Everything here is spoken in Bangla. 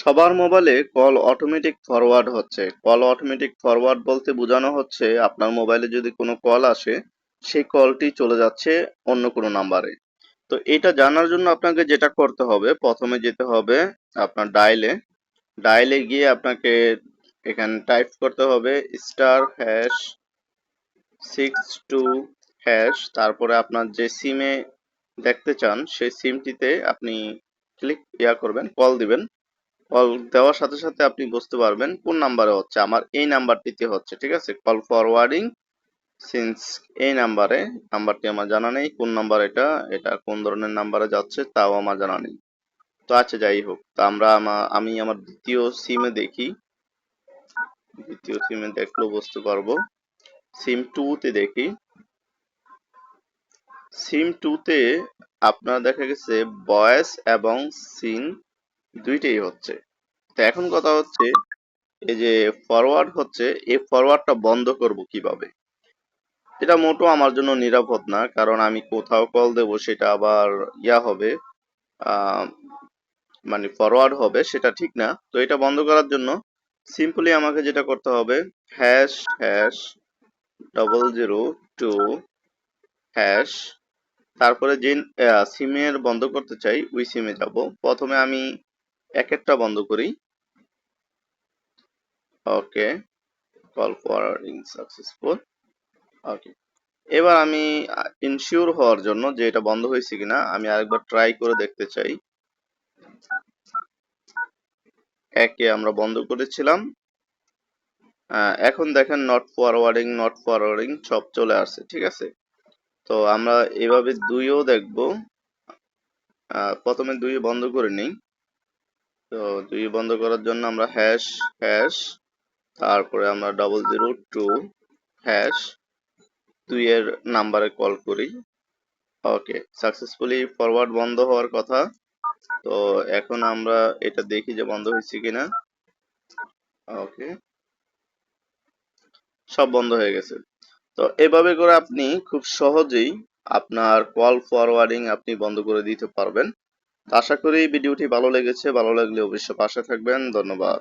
সবার মোবাইলে কল অটোমেটিক ফরওয়ার্ড হচ্ছে। কল অটোমেটিক ফরওয়ার্ড বলতে বোঝানো হচ্ছে, আপনার মোবাইলে যদি কোনো কল আসে, সেই কলটি চলে যাচ্ছে অন্য কোনো নাম্বারে তো এটা জানার জন্য আপনাকে যেটা করতে হবে, প্রথমে যেতে হবে আপনার ডায়ালে ডায়ালে গিয়ে আপনাকে এখানে টাইপ করতে হবে star hash six two hash তারপরে আপনার যে সিমে দেখতে চান, সেই সিমটিতে আপনি ক্লিক ইয়া করবেন কল দিবেন। কল দেওয়ার সাথে সাথে আপনি বুঝতে পারবেন কোন নাম্বারে হচ্ছে। আমার এই নাম্বারটিতে হচ্ছে, ঠিক আছে? কল ফরওয়ার্ডিং সিন্স এই নাম্বারে নাম্বারটি আমার জানা নেই, কোন নাম্বার এটা এটা কোন ধরনের নাম্বারে যাচ্ছে তাও আমার জানা নেই। তো আচ্ছা যাই হোক, তো আমরা আমা- আমি আমার দ্বিতীয় সিমে দেখি। দ্বিতীয় সিমে দেখলেও বুঝতে পারব। সিম টু তে দেখি। সিম টু তে আপনার দেখা গেছে ভয়েস এবং সিন দুইটাই হচ্ছে। তো এখন কথা হচ্ছে, এই যে ফরওয়ার্ড হচ্ছে, এই ফরওয়ার্ডটা বন্ধ করব কীভাবে? এটা মোটো আমার জন্য নিরাপদ না, কারণ আমি কোথাও কল দেব সেটা আবার ইয়া হবে মানে ফরওয়ার্ড হবে সেটা ঠিক না। তো এটা বন্ধ করার জন্য সিম্পলি আমাকে যেটা করতে হবে hash hash double zero two hash তারপরে যে সিমের বন্ধ করতে চাই, ওই সিমে যাব। প্রথমে আমি এক একটা বন্ধ করি। Okay call forwarding successful okay, এবার আমি ইনশিওর হওয়ার জন্য যে এটা বন্ধ হয়েছে কিনা, আমি আরেকবার ট্রাই করে দেখতে চাই। একে আমরা বন্ধ করেছিলাম। এখন দেখেন নট ফরওয়ার্ডিং নট ফরওয়ার্ডিং সব চলে আসছে, ঠিক আছে? তো আমরা এভাবে দুইও দেখব। প্রথমে দুই বন্ধ করে নিই। তো দুই বন্ধ করার জন্য আমরা হ্যাশ হ্যাশ তারপরে আমরা ডবল জিরো টু হ্যাশ দুই এর নাম্বারে কল করি। ওকে সাকসেসফুলি ফরওয়ার্ড বন্ধ হওয়ার কথা। তো এখন আমরা এটা দেখি যে বন্ধ হয়েছে কিনা। ওকে সব বন্ধ হয়ে গেছে। তো এভাবে করে আপনি খুব সহজেই আপনার কল ফরওয়ার্ডিং আপনি বন্ধ করে দিতে পারবেন। আশা করি ভিডিওটি ভালো লেগেছে ভালো লাগলে অবশ্যই পাশে থাকবেন ধন্যবাদ।